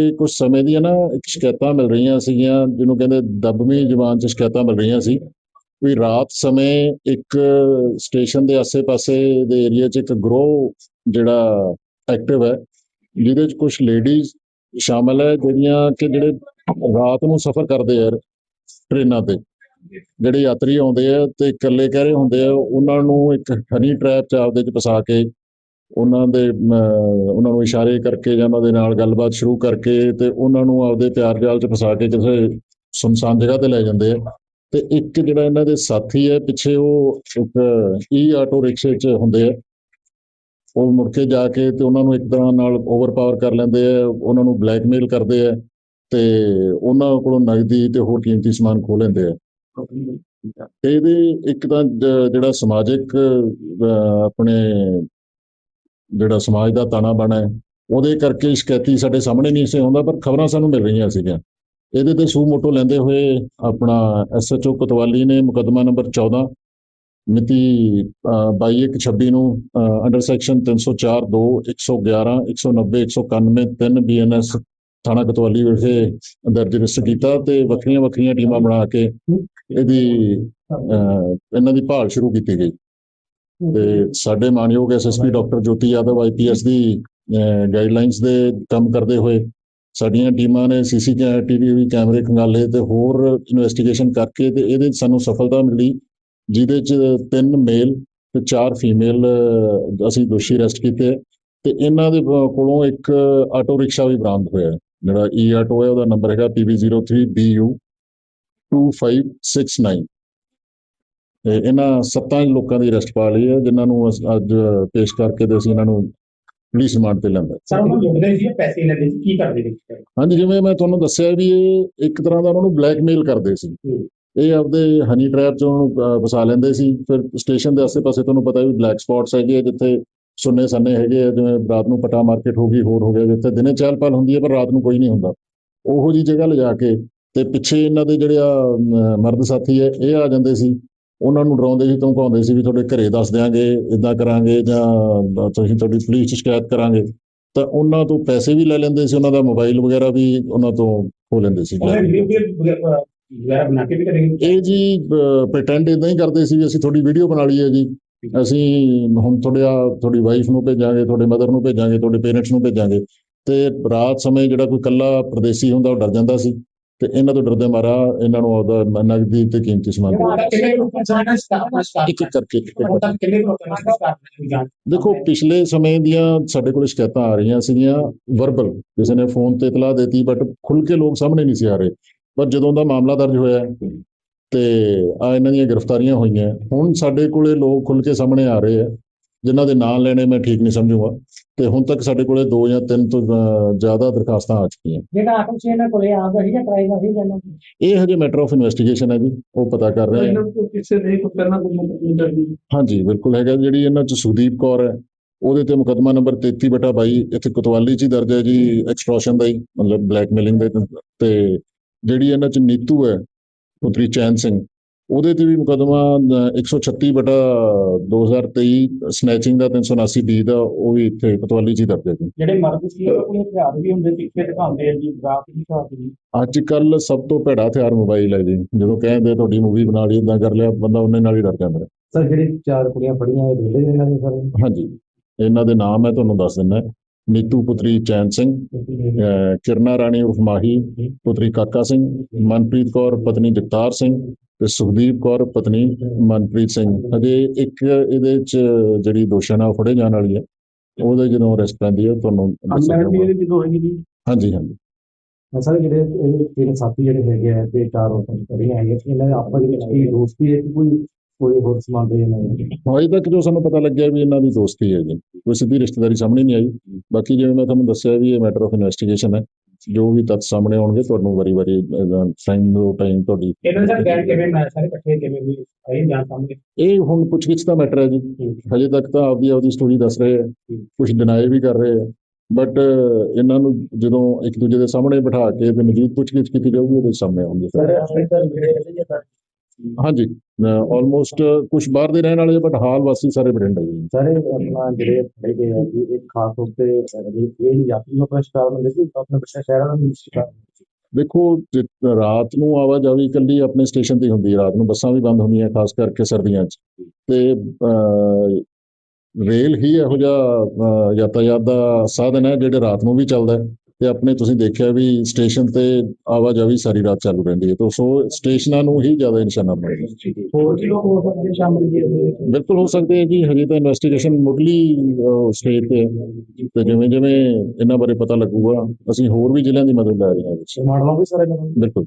ਇਹ ਕੁਝ ਸਮੇਂ ਦੀਆਂ ਨਾ ਇੱਕ ਸ਼ਿਕਾਇਤਾਂ ਮਿਲ ਰਹੀਆਂ ਸੀਗੀਆਂ, ਜਿਹਨੂੰ ਕਹਿੰਦੇ ਦਬਵੀਂ ਜ਼ਬਾਨ 'ਚ ਸ਼ਿਕਾਇਤਾਂ ਮਿਲ ਰਹੀਆਂ ਸੀ। ਵੀ ਰਾਤ ਸਮੇਂ ਇੱਕ ਸਟੇਸ਼ਨ ਦੇ ਆਸੇ-ਪਾਸੇ ਦੇ ਏਰੀਆ 'ਚ ਇੱਕ ਗਰੋਹ ਜਿਹੜਾ ਐਕਟਿਵ ਹੈ, ਜਿਹਦੇ 'ਚ ਕੁਝ ਲੇਡੀਜ਼ ਸ਼ਾਮਲ ਹੈ, ਜਿਹੜੀਆਂ ਕਿ ਜਿਹੜੇ ਰਾਤ ਨੂੰ ਸਫ਼ਰ ਕਰਦੇ ਆ ਟ੍ਰੇਨਾਂ ਤੇ। ਜਿਹੜੇ ਯਾਤਰੀ ਆਉਂਦੇ ਆ ਤੇ ਇਕੱਲੇ ਕਹਿ ਰਹੇ ਹੁੰਦੇ ਆ, ਉਹਨਾਂ ਨੂੰ ਇੱਕ ਹਨੀ ਟ੍ਰੈਪ 'ਚ ਆਪਦੇ 'ਚ ਫਸਾ ਕੇ ਉਹਨਾਂ ਦੇ ਉਹਨਾਂ ਨੂੰ ਇਸ਼ਾਰੇ ਕਰਕੇ ਜਾਂ ਉਹਨਾਂ ਦੇ ਨਾਲ ਗੱਲਬਾਤ ਸ਼ੁਰੂ ਕਰਕੇ ਤੇ ਉਹਨਾਂ ਨੂੰ ਆਪਦੇ ਪਿਆਰ ਜਾਲ 'ਚ ਫਸਾ ਕੇ ਕਿਸੇ ਸੁਨਸਾਨ ਜਗ੍ਹਾ ਤੇ ਲੈ ਜਾਂਦੇ ਆ। ਤੇ ਇੱਕ ਜਿਹੜਾ ਇਹਨਾਂ ਦੇ ਸਾਥੀ ਹੈ ਪਿੱਛੇ ਉਹ ਇੱਕ ਈ ਆਟੋ ਰਿਕਸ਼ੇ 'ਚ ਹੁੰਦੇ ਆ। ਉਹ ਮੁੜ ਕੇ ਜਾ ਕੇ ਤੇ ਉਹਨਾਂ ਨੂੰ ਇੱਕ ਤਰ੍ਹਾਂ ਨਾਲ ਓਵਰਪਾਵਰ ਕਰ ਲੈਂਦੇ ਆ ਉਹਨਾਂ ਨੂੰ ਬਲੈਕਮੇਲ ਕਰਦੇ ਆ ਤੇ ਉਹਨਾਂ ਕੋਲੋਂ ਨਗਦੀ ਤੇ ਹੋਰ ਕੀਮਤੀ ਸਮਾਨ ਖੋਹ ਲੈਂਦੇ ਆ। ਤੇ ਇਹਦੇ ਇੱਕ ਤਾਂ ਜਿਹੜਾ ਸਮਾਜਿਕ ਆਪਣੇ ਜਿਹੜਾ ਸਮਾਜ ਦਾ ਤਾਣਾ ਬਾਣਾ ਹੈ ਉਹਦੇ ਕਰਕੇ ਸ਼ਿਕਾਇਤੀ ਸਾਡੇ ਸਾਹਮਣੇ ਨਹੀਂ ਸੀ ਆਉਂਦਾ ਪਰ ਖਬਰਾਂ ਸਾਨੂੰ ਮਿਲ ਰਹੀਆਂ ਸੀਗੀਆਂ। ਇਹਦੇ ਤੇ ਸੂ ਮੋਟੋ ਲੈਂਦੇ ਹੋਏ ਆਪਣਾ ਐਸਐਚਓ ਕੋਤਵਾਲੀ ਨੇ ਮੁਕੱਦਮਾ ਨੰਬਰ 14 ਮਿਤੀ 22/1/26 ਨੂੰ ਅੰਡਰ ਸੈਕਸ਼ਨ 304 2 111 190 191 3 ਬੀਐਨਐਸ ਥਾਣਾ ਕੋਤਵਾਲੀ ਵਿਖੇ ਦਰਜ ਰਜਿਸਟਰ ਕੀਤਾ ਤੇ ਵੱਖਰੀਆਂ ਵੱਖਰੀਆਂ ਟੀਮਾਂ ਬਣਾ ਕੇ ਇਹਦੀ ਅਹ, ਇਹਨਾਂ ਦੀ ਭਾਲ ਸ਼ੁਰੂ ਕੀਤੀ ਗਈ। ਤੇ ਸਾਡੇ ਮਾਨਯੋਗ SSP doctor Jyoti Yadav IPS ਦੀ ਗਾਈਡਲਾਈਨਸ ਦੇ ਕੰਮ ਕਰਦੇ ਹੋਏ ਸਾਡੀਆਂ ਟੀਮਾਂ ਨੇ ਸੀਸੀ ਟੀਵੀ ਕੈਮਰੇ ਖੰਗਾਲੇ ਤੇ ਹੋਰ ਇਨਵੈਸਟੀਗੇਸ਼ਨ ਕਰਕੇ ਤੇ ਇਹਦੇ ਸਾਨੂੰ ਸਫਲਤਾ ਮਿਲੀ ਜਿਹਦੇ ਚ ਤਿੰਨ ਮੇਲ ਤੇ ਚਾਰ ਫੀਮੇਲ ਅਸੀਂ ਦੋਸ਼ੀ ਅਰੈਸਟ ਕੀਤੇ ਤੇ ਇਹਨਾਂ ਦੇ ਕੋਲੋਂ ਇੱਕ ਆਟੋ ਰਿਕਸ਼ਾ ਵੀ ਬਰਾਮਦ ਹੋਇਆ। ਜਿਹੜਾ ਈ ਆਟੋ ਹੈ ਉਹਦਾ ਨੰਬਰ ਹੈਗਾ PB03BU 2569 ਤੇ ਇਹਨਾਂ ਸੱਤਾਂ ਲੋਕਾਂ ਦੀ ਅਰੈਸਟ ਪਾ ਲਈ ਹੈ ਜਿਨ੍ਹਾਂ ਨੂੰ ਅਸ- ਅੱਜ ਪੇਸ਼ ਕਰਕੇ ਤੇ ਅਸੀਂ ਇਹਨਾਂ ਨੂੰ ਪੁਲਿਸ ਰਿਮਾਂਡ ਤੇ ਲੈਂਦਾ ਸਰ ਉਹਨੂੰ ਲੁੱਟਦੇ ਸੀ ਪੈਸੇ ਲੈਂਦੇ ਸੀ? ਕੀ ਕਰਦੇ ਸੀ ਹਾਂਜੀ ਜਿਵੇਂ ਮੈਂ ਤੁਹਾਨੂੰ ਦੱਸਿਆ ਵੀ ਇਹ ਇੱਕ ਤਰ੍ਹਾਂ ਦਾ ਉਹਨਾਂ ਨੂੰ ਬਲੈਕਮੇਲ ਕਰਦੇ ਸੀ। ਹੂੰ। ਇਹ ਆਪਦੇ ਹਨੀ ਟ੍ਰੈਪ ਚ ਉਹਨੂੰ ਅਹ, ਫਸਾ ਲੈਂਦੇ ਸੀ। ਫਿਰ ਸਟੇਸ਼ਨ ਦੇ ਆਸੇ-ਪਾਸੇ ਤੁਹਾਨੂੰ ਪਤਾ ਵੀ ਬਲੈਕ ਸਪੌਟਸ ਹੈਗੇ ਆ ਜਿੱਥੇ ਸੁੰਨੇ ਸੰਨੇ ਹੈਗੇ ਆ ਜਿਵੇਂ ਰਾਤ ਨੂੰ ਪਟਾ ਮਾਰਕੀਟ ਹੋ ਗਈ ਹੋਰ ਹੋ ਗਿਆ ਜਿੱਥੇ ਦਿਨੇ ਚਹਿਲ ਪਹਿਲ ਹੁੰਦੀ ਹੈ ਪਰ ਰਾਤ ਨੂੰ ਕੋਈ ਨਹੀਂ ਹੁੰਦਾ। ਉਹੋ ਜੀ ਜਗ੍ਹਾ ਲਿਜਾ ਕੇ ਤੇ ਪਿੱਛੇ ਇਹਨਾਂ ਦੇ ਜਿਹੜੇ ਆ ਅਮ, ਮਰਦ ਸਾਥੀ ਹੈ ਇਹ ਆ ਜਾਂਦੇ ਸੀ। ਉਹਨਾਂ ਨੂੰ ਡਰਾਉਂਦੇ ਸੀ ਧਮਕਾਉਂਦੇ ਸੀ ਵੀ ਤੁਹਾਡੇ ਘਰੇ ਦੱਸ ਦਿਆਂਗੇ ਇਦਾਂ ਕਰਾਂਗੇ ਜਾਂ ਤੁਸੀਂ ਤੁਹਾਡੀ ਪੁਲਿਸ 'ਚ ਸ਼ਿਕਾਇਤ ਕਰਾਂਗੇ। ਤਾਂ ਉਹਨਾਂ ਤੋਂ ਪੈਸੇ ਵੀ ਲੈ ਲੈਂਦੇ ਸੀ ਉਹਨਾਂ ਦਾ ਮੋਬਾਈਲ ਵਗੈਰਾ ਵੀ ਉਹਨਾਂ ਤੋਂ ਖੋ ਲੈਂਦੇ ਸੀ। ਇਹ ਜੀ ਪ੍ਰਟੈਂਡ ਇਦਾਂ ਹੀ ਕਰਦੇ ਸੀ ਵੀ ਅਸੀਂ ਤੁਹਾਡੀ ਵੀਡੀਓ ਬਣਾ ਲਈ ਹੈ ਜੀ। ਅਸੀਂ ਹੁਣ ਤੁਹਾਡੇ ਤੁਹਾਡੀ ਵਾਈਫ ਨੂੰ ਭੇਜਾਂਗੇ ਤੁਹਾਡੇ ਮਦਰ ਨੂੰ ਭੇਜਾਂਗੇ ਤੁਹਾਡੇ ਪੇਰੈਂਟਸ ਨੂੰ ਭੇਜਾਂਗੇ। ਤੇ ਰਾਤ ਸਮੇਂ ਜਿਹੜਾ ਕੋਈ ਕੱਲਾ ਪ੍ਰਦੇਸੀ ਹੁੰਦਾ ਉਹ ਡਰ ਜਾਂਦਾ ਸੀ। ਤੇ ਇਹਨਾਂ ਤੋਂ ਡਰਦੇ ਮਾਰਾ ਇਹਨਾਂ ਨੂੰ ਆਪਦਾ ਨਗਦੀ ਤੇ ਕੀਮਤੀ ਸਮਾਨ ਇੱਕ ਕਰਕੇ ਦੇਖੋ ਪਿਛਲੇ ਸਮੇਂ ਦੀਆਂ ਸਾਡੇ ਕੋਲ ਸ਼ਿਕਾਇਤਾਂ ਆ ਰਹੀਆਂ ਸੀਗੀਆਂ ਵਰਬਲ ਕਿਸੇ ਨੇ ਫੋਨ ਤੇ ਇਤਲਾਹ ਦਿੱਤੀ ਬਟ ਖੁੱਲ ਕੇ ਲੋਕ ਸਾਹਮਣੇ ਨਹੀਂ ਸੀ ਆ ਰਹੇ। ਪਰ ਜਦੋਂ ਦਾ ਮਾਮਲਾ ਦਰਜ ਹੋਇਆ ਤੇ ਆ ਇਹਨਾਂ ਦੀਆਂ ਗ੍ਰਿਫਤਾਰੀਆਂ ਹੋਈਆਂ। ਹੁਣ ਸਾਡੇ ਕੋਲੇ ਲੋਕ ਖੁੱਲ ਕੇ ਸਾਹਮਣੇ ਆ ਰਹੇ ਆ। ਜਿਨ੍ਹਾਂ ਦੇ ਨਾਂ ਲੈਣੇ ਮੈਂ ਠੀਕ ਨਹੀਂ ਸਮਝੂਗਾ। ਤੇ ਹੁਣ ਤੱਕ ਸਾਡੇ ਕੋਲੇ ਦੋ ਜਾਂ ਤਿੰਨ ਤੋਂ ਅਹ, ਜ਼ਿਆਦਾ ਦਰਖਾਸਤਾਂ ਆ ਚੁੱਕੀਆਂ। ਜਿਹੜਾ ਆਟੋ ਚ ਇਹਨਾਂ ਕੋਲੇ ਆਉਂਦਾ ਸੀ ਜਾਂ ਡਰਾਈਵਰ ਸੀ? ਜਾਂ ਇਹ ਹਜੇ ਮੈਟਰ ਆਫ ਇਨਵੈਸਟੀਗੇਸ਼ਨ ਹੈ ਜੀ ਉਹ ਪਤਾ ਕਰ ਰਹੇ ਆ। ਨੂੰ ਕਿਸੇ ਦੇ ਕੋ ਕਰਨਾ ਕੋਈ ਨਹੀਂ ਹਾਂਜੀ ਬਿਲਕੁਲ ਹੈਗਾ। ਜਿਹੜੀ ਇਹਨਾਂ ਚ ਸੁਦੀਪ ਕੌਰ ਹੈ ਉਹਦੇ ਤੇ ਮੁਕੱਦਮਾ ਨੰਬਰ 33 ਬਟਾ 22 ਇੱਥੇ ਕੋਤਵਾਲੀ ਚ ਹੀ ਦਰਜ ਹੈ ਜੀ ਐਕਸਟ੍ਰੋਸ਼ਨ ਦਾ ਹੀ ਮਤਲਬ ਬਲੈਕਮੇਲਿੰਗ ਦੇ ਤੇ- ਤੇ ਜਿਹੜੀ ਇਹਨਾਂ ਚ ਨੀਤੂ ਹੈ ਪੁੱਤਰੀ ਚੈਨ ਸਿੰਘ ਉਹਦੇ ਤੇ ਵੀ ਮੁਕੱਦਮਾ ਅਹ, 136 ਬਟਾ 2023 ਸਨੈਚਿੰਗ ਦਾ 379 ਬੀ ਦਾ ਉਹ ਵੀ ਇੱਥੇ ਕੋਤਵਾਲੀ ਚ ਹੀ ਦਰਜ ਹੈ ਜੀ। ਜਿਹੜੇ ਮਰਦ ਸੀ ਉਹ ਕੋਲੇ ਹਥਿਆਰ ਵੀ ਹੁੰਦੇ ਪਿੱਛੇ ਦਿਖਾਉਂਦੇ ਆ ਜੀ ਰਾਤ ਦੀ ਰਾਤ ਦੀ ਅੱਜ ਕੱਲ ਸਭ ਤੋਂ ਭੈੜਾ ਹਥਿਆਰ ਮੋਬਾਈਲ ਹੈ ਜੀ। ਜਦੋਂ ਕਹਿੰਦੇ ਤੁਹਾਡੀ ਮੂਵੀ ਬਣਾ ਲਈ ਇਦਾਂ ਕਰ ਲਿਆ ਬੰਦਾ ਉਹਨੇ ਨਾਲ ਹੀ ਡਰ ਜਾਂਦਾ। ਹੈ। ਸਰ ਜਿਹੜੇ ਚਾਰ ਕੁੜੀਆਂ ਫੜੀਆਂ ਇਹ ਵੇਲੇ ਇਹਨਾਂ ਦੇ ਸਰ? ਹਾਂਜੀ। ਇਹਨਾਂ ਦੇ ਨਾਮ ਮੈਂ ਤੁਹਾਨੂੰ ਦੱਸ ਦਿੰਦਾ। ਨੀਤੂ ਪੁੱਤਰੀ ਚੈਨ ਸਿੰਘ ਕਿਰਨਾ ਰਾਣੀ ਉਰਫ ਮਾਹੀ ਪੁੱਤਰੀ ਕਾਕਾ ਸਿੰਘ ਮਨਪ੍ਰੀਤ ਕੌਰ ਪਤਨੀ ਜਗਤਾਰ ਸਿੰਘ ਤੇ ਸੁਖਦੀਪ ਕੌਰ ਪਤਨੀ ਮਨਪ੍ਰੀਤ ਸਿੰਘ। ਅਜੇ ਇੱਕ ਇਹਦੇ ਚ ਜਿਹੜੀ ਦੋਸ਼ਣ ਉਹ ਫੜੇ ਜਾਣ ਵਾਲੀ ਹੈ ਉਹਦੇ ਜਦੋਂ ਅਰੈਸਟ ਪੈਂਦੀ ਹੈ ਤੁਹਾਨੂੰ ਜਦੋਂ ਹੋਈ ਜੀ। ਹਾਂਜੀ ਹਾਂਜੀ। ਸਰ ਜਿਹੜੇ ਇਹ ਤਿੰਨ ਸਾਥੀ ਜਿਹੜੇ ਹੈਗੇ ਆ ਤੇ ਚਾਰ ਔਰਤਾਂ ਫੜੀਆਂ ਹੈਗੀਆਂ ਇਹਨਾਂ ਦੇ ਆਪਸ ਵਿੱਚ ਕੀ ਦੋਸਤੀ ਹੈ ਕਿ ਕੋਈ ਕੋਈ ਹੋਰ ਸਮਾਨ ਦੇ ਇਹਨਾਂ ਨੇ ਅਜੇ ਤੱਕ ਜੋ ਸਾਨੂੰ ਪਤਾ ਲੱਗਿਆ ਵੀ ਇਹਨਾਂ ਦੀ ਦੋਸਤੀ ਹੈ ਜੀ ਕੋਈ ਸਿੱਧੀ ਰਿਸ਼ਤੇਦਾਰੀ ਸਾਹਮਣੇ ਨਹੀਂ ਆਈ। ਬਾਕੀ ਜਿਵੇਂ ਮੈਂ ਤੁਹਾਨੂੰ ਦੱਸਿਆ ਵੀ ਇਹ ਮੈਟਰ ਆਫ ਇਨਵੈਸਟੀਗੇਸ਼ਨ ਹੈ। ਜੋ ਵੀ ਤੱਥ ਸਾਹਮਣੇ ਆਉਣਗੇ ਤੁਹਾਨੂੰ ਵਾਰੀ ਵਾਰੀ ਟਾਈਮ ਤੋਂ ਟਾਈਮ ਤੁਹਾਡੀ ਇਹਨਾਂ ਦਾ ਗੈਂਗ ਕਿਵੇਂ ਮੈਂ ਸਾਰੇ ਇਕੱਠੇ ਕਿਵੇਂ ਵੀ ਆਈ ਜਾਂ ਸਾਹਮਣੇ? ਇਹ ਹੁਣ ਪੁੱਛਗਿੱਛ ਦਾ ਮੈਟਰ ਹੈ ਜੀ। ਹਜੇ ਤੱਕ ਤਾਂ ਆਪਦੀ ਆਪਦੀ ਸਟੋਰੀ ਦੱਸ ਰਹੇ ਆ ਕੁਝ ਡਿਨਾਈ ਵੀ ਕਰ ਰਹੇ ਆ ਬਟ ਇਹਨਾਂ ਨੂੰ ਜਦੋਂ ਇੱਕ ਦੂਜੇ ਦੇ ਸਾਹਮਣੇ ਬਿਠਾ ਕੇ ਤੇ ਮਜ਼ੀਦ ਪੁੱਛਗਿੱਛ ਕੀਤੀ ਜਾਊਗੀ ਉਹਦੇ ਸਾਹਮਣੇ ਆਉਣਗੇ। ਸਰ ਜਿਹੜੇ ਹਾਂਜੀ ਆਲਮੋਸਟ ਕੁਝ ਬਾਹਰ ਦੇ ਰਹਿਣ ਵਾਲੇ ਬਟ ਹਾਲ ਵਾਸੀ ਸਾਰੇ ਬਠਿੰਡਾ ਹੀ ਹੈ। ਸਾਰੇ ਆਪਣਾ ਜਿਹੜੇ ਹੈਗੇ ਆ ਕਿ ਇੱਕ ਖਾਸ ਤੌਰ ਤੇ ਇਹ ਇਹ ਯਾਤਰੀ ਨੂੰ ਆਪਣਾ ਸ਼ਿਕਾਰ ਹੁੰਦੇ ਸੀ ਆਪਣੇ ਬੱਚਾ ਸ਼ਹਿਰਾਂ ਦਾ ਸ਼ਿਕਾਰ ਦੇਖੋ ਜੇ ਰਾਤ ਨੂੰ ਆਵਾਜਾਈ ਇਕੱਲੀ ਆਪਣੇ ਸਟੇਸ਼ਨ ਤੇ ਹੀ ਹੁੰਦੀ ਹੈ ਰਾਤ ਨੂੰ ਬੱਸਾਂ ਵੀ ਬੰਦ ਹੁੰਦੀਆਂ ਖਾਸ ਕਰਕੇ ਸਰਦੀਆਂ 'ਚ। ਤੇ ਰੇਲ ਹੀ ਇਹੋ ਜਿਹਾ ਯਾਤਾਯਾਤ ਦਾ ਸਾਧਨ ਹੈ ਜਿਹੜੇ ਰਾਤ ਨੂੰ ਵੀ ਚੱਲਦਾ ਹੈ। ਤੇ ਆਪਣੇ ਤੁਸੀਂ ਦੇਖਿਆ ਵੀ ਸਟੇਸ਼ਨ ਤੇ ਆਵਾਜਾਈ ਸਾਰੀ ਰਾਤ ਚਾਲੂ ਰਹਿੰਦੀ ਹੈ ਤਾਂ ਸੋ ਸਟੇਸ਼ਨਾਂ ਨੂੰ ਹੀ ਜ਼ਿਆਦਾ ਨਿਸ਼ਾਨਾ ਬਣਾਇਆ ਹੋਰ ਵੀ ਹੋ ਸਕਦੇ ਸ਼ਾਮਲ ਜੀ? ਬਿਲਕੁਲ ਹੋ ਸਕਦੇ ਹੈ ਜੀ ਹਜੇ ਤਾਂ ਇਨਵੈਸਟੀਗੇਸ਼ਨ ਮੁੱਢਲੀ ਸਟੇਜ ਤੇ ਤੇ ਜਿਵੇਂ ਜਿਵੇਂ ਇਹਨਾਂ ਬਾਰੇ ਪਤਾ ਲੱਗੂਗਾ ਅਸੀਂ ਹੋਰ ਵੀ ਜ਼ਿਲ੍ਹਿਆਂ ਦੀ ਮਦਦ ਲੈ ਰਹੇ ਹਾਂ। ਇਹਦੇ ਵਿੱਚ ਮਾਡਲਾਂ ਵੀ ਸਾਰੇ ਨੇ? ਬਿਲਕੁਲ।